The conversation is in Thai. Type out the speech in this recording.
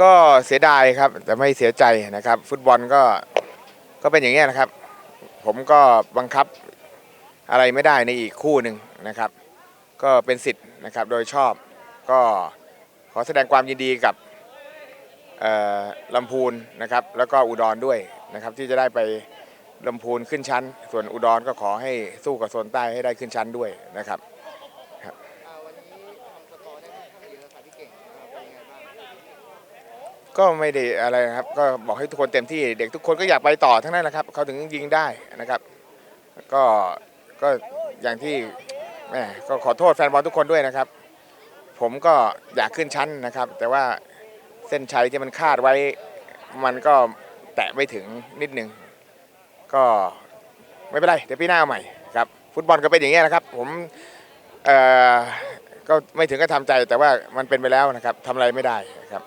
ก็เสียดายครับ แต่ไม่เสียใจนะครับ ฟุตบอลก็ก็เป็นอย่างนี้นะครับ ผมก็บังคับอะไรไม่ได้ในอีกคู่หนึ่งนะครับ ก็เป็นสิทธิ์นะครับโดยชอบก็ขอแสดงความยินดีกับลำพูนนะครับ แล้วก็อุดรด้วยนะครับ ที่จะได้ไปลำพูนขึ้นชั้น ส่วนอุดรก็ขอให้สู้กับโซนใต้ให้ได้ขึ้นชั้นด้วยนะครับ อ่าวันนี้ทำสกอร์ได้ค่อนข้างเยอะค่ะพี่เก่งอ่าเป็นยังไงบ้าง ก็ไม่ได้อะไรนะครับ ก็บอกให้ทุกคนเต็มที่เด็กทุกคนก็อยากไปต่อทั้งนั้นแหละครับ เขาถึงยิงได้นะครับ ก็ก็อย่างที่แม่ก็ขอโทษแฟนบอลทุกคนด้วยนะครับ ผมก็อยากขึ้นชั้นนะครับ แต่ว่าเส้นชัยที่มันคาดไว้ มันก็แตะไม่ถึงนิดนึง ก็ไม่เป็นไรเดี๋ยวพี่หน้าเอาใหม่ครับฟุตบอลก็เป็นอย่างนี้นะครับ ผมเอ่อก็ไม่ถึงกับทำใจแต่ว่ามันเป็นไปแล้วนะครับทำอะไรไม่ได้ครับ